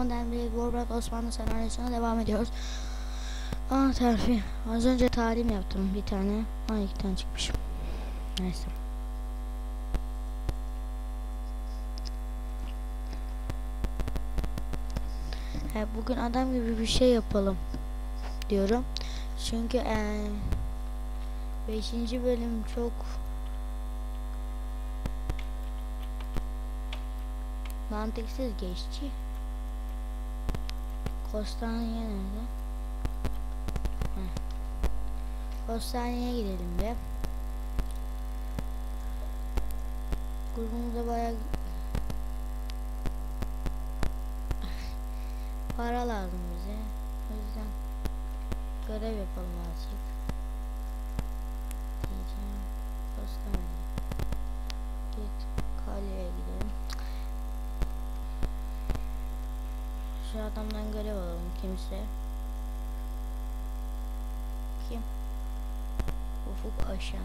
Modern bir Warcraft Osmanlı senaryosuna devam ediyoruz. Aa terfi. Az önce tarihim yaptım bir tane. Ha iki tane çıkmış. Neyse. He, bugün adam gibi bir şey yapalım diyorum. Çünkü eee 5. bölüm çok mantıksız geçti. Kostaneye nerede? Heh. Kostaneye gidelim be. Grubumuzda bayağı para lazım bize. O yüzden görev yapalım azıcık. Diyeceğim. Postaneye. Git kaleye gidelim. Şu adamdan görev alalım kimse. Kim? Ufuk Aşan.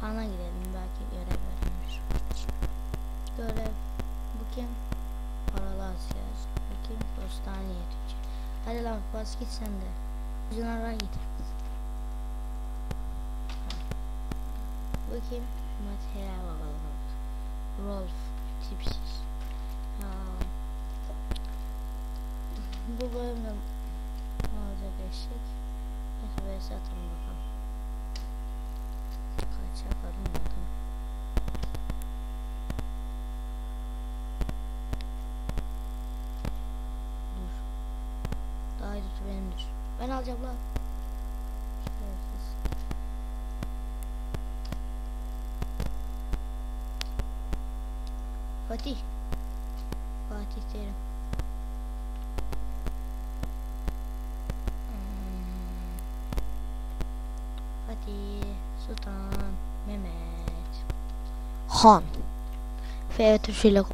Han'a gidelim belki görev verilmiş. Görev. Bu kim? Paralı asker. Bu kim? Postaneye tüccar. Hadi lan bas git sen de. Git. Bu kim? Materyal alalım. Rolf. Tipsiz. Bu bölümde olacak eşek? Neyse böyle satalım bakalım. Kaç yaparım ya Ben alacağım lan. Fatih. Fatih Terim. Hmm. Fatih Sultan Mehmet Han F tuşuyla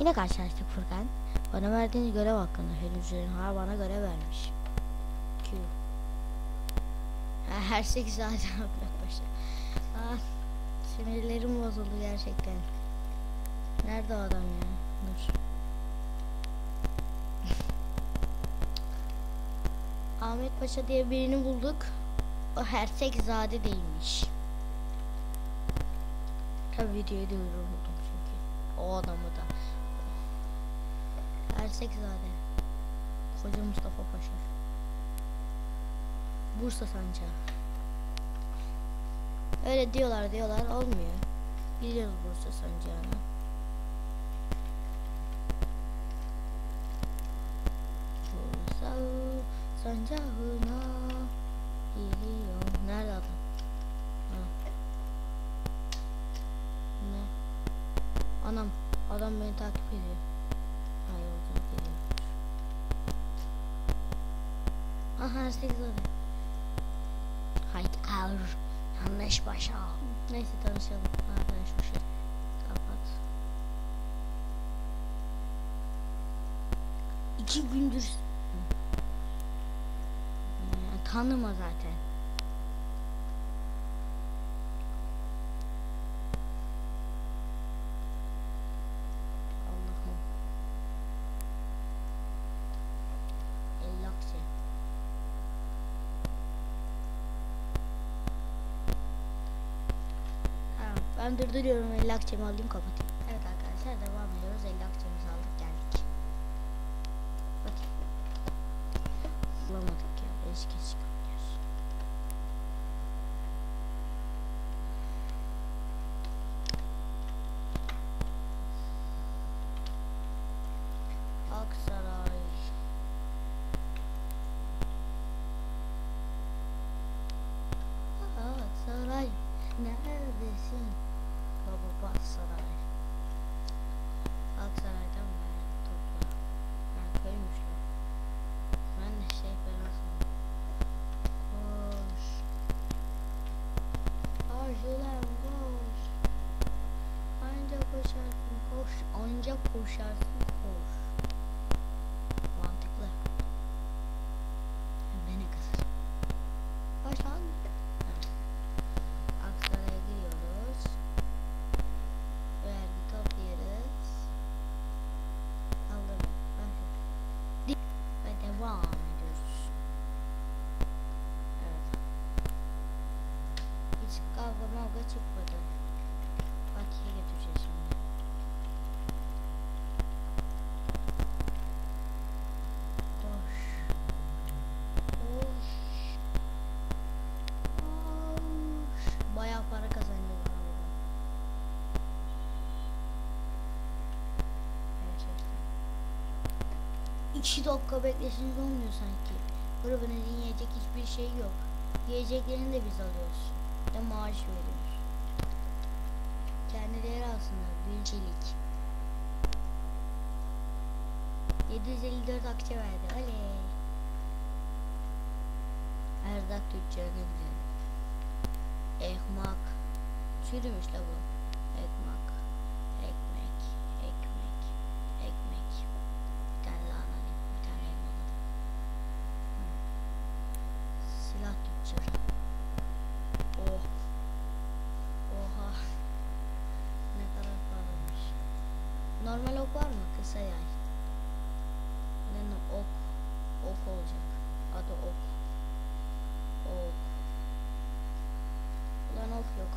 Yine karşılaştık Furkan Bana verdiğiniz görev hakkında henüz ha bana görev vermiş Q Ha, Her şey zaten bırak başa Ah Sinirlerim bozuldu gerçekten Nerede o adam ya Dur Ahmet Paşa diye birini bulduk o Hersekzade değilmiş. Tabi videoyu durdurdum çünkü. O adamı da. Hersekzade. Koca Mustafa Paşa. Bursa Sancağı. Öyle diyorlar diyorlar olmuyor. Gidiyoruz Bursa Sancağı'na. Bursa Sancağı'na Geliyor. Nerede adam? Ne? Anam. Adam beni takip ediyor. Hayır yolculuk ediyor. Aha 8 hadi. Haydi ağır. Yanlış başa. Neyse tanışalım. Arkadaş hoş geldin. Kapat. İki gündür tanıma zaten. Ben durduruyorum ellakçemi alayım kapatayım. Evet arkadaşlar devam ediyoruz. Ellakçemizi aldık geldik. Bakayım. Bulamadık ya. Eski çıkamıyoruz. koşarsın koş. Mantıklı. Beni kızır. Başlan. Aksaray'a giriyoruz. Vergi topluyoruz. Alırım. Ve devam ediyoruz. Evet. Hiç kavga mavga çık 2 dakika beklesince olmuyor sanki. Grubun yiyecek hiçbir şey yok. Yiyeceklerini de biz alıyoruz. Ve maaş veriyoruz. Kendileri alsınlar. Birincilik. 754 akçe verdi. Oley. Erzak tüccarına gidelim. Ekmak. Çürümüş la bu. Ekmak. Kısa yay. Ne ok. Ok olacak. Adı ok. Ok. Ulan ok yok.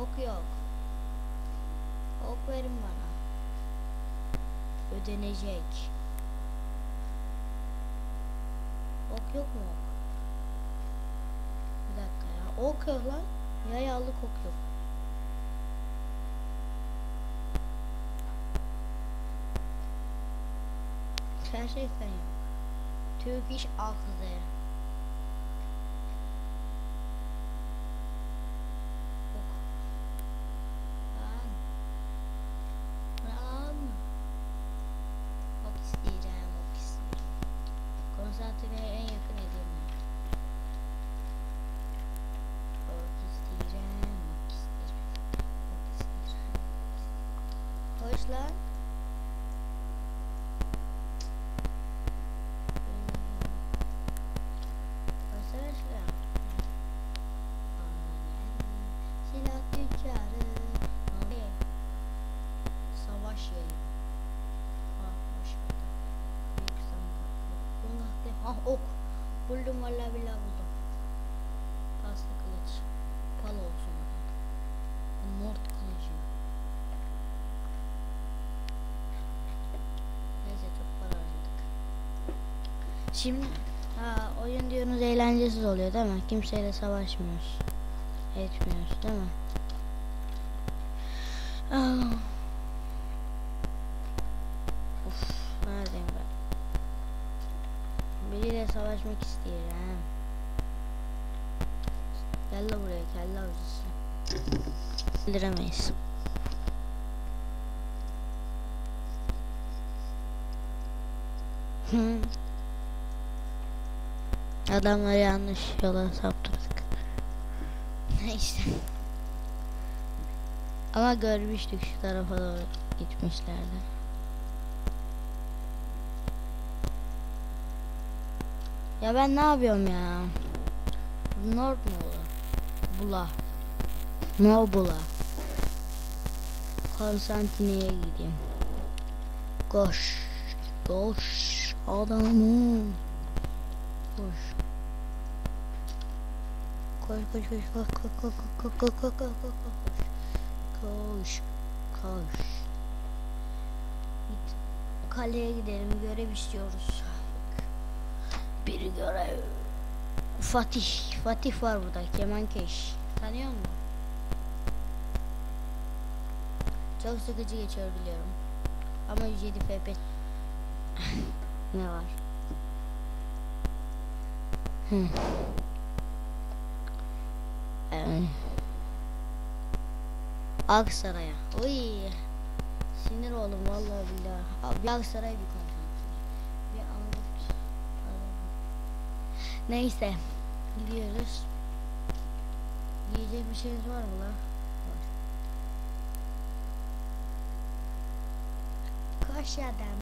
Ok yok. Ok verin bana. Ödenecek. Ok yok mu ok? Bir dakika ya. Ok yok lan. Ya yağlı kokuyor. Her şey fena. Türk iş akıllı. lan? Hmm. Arkadaşlar Silah Savaş yeri. Ah ok. Buldum valla bile buldum. Kaslı kılıç. Pal olsun Mort Şimdi ha, oyun diyorsunuz eğlencesiz oluyor değil mi? Kimseyle savaşmıyoruz. Etmiyoruz değil mi? Ah. Uf, neredeyim ben? Biriyle savaşmak istiyorum. Gel la buraya, kelle avcısı. Öldüremeyiz. Hı. Adamları yanlış yola saptırdık. Neyse. Ama görmüştük şu tarafa doğru gitmişlerdi. Ya ben ne yapıyorum ya? Nord mu olur? Bula. No bula. Konstantine'ye gideyim. Koş. Koş. Adamım. Koş. Koş koş koş koş koş koş koş koş koş koş koş koş. Kaleye gidelim görev istiyoruz. Bir görev. Fatih. Fatih var burada. Kemankeş. Tanıyor musun? Çok sıkıcı geçiyor biliyorum. Ama 107 FP ne var? Hı. Aksaray'a. Uy. Sinir oldum vallahi billahi. Abi bir Aksaray bir konsantre. Bir anlık. Neyse. Gidiyoruz. Yiyecek bir şeyiniz var mı lan? Var. Koş adam.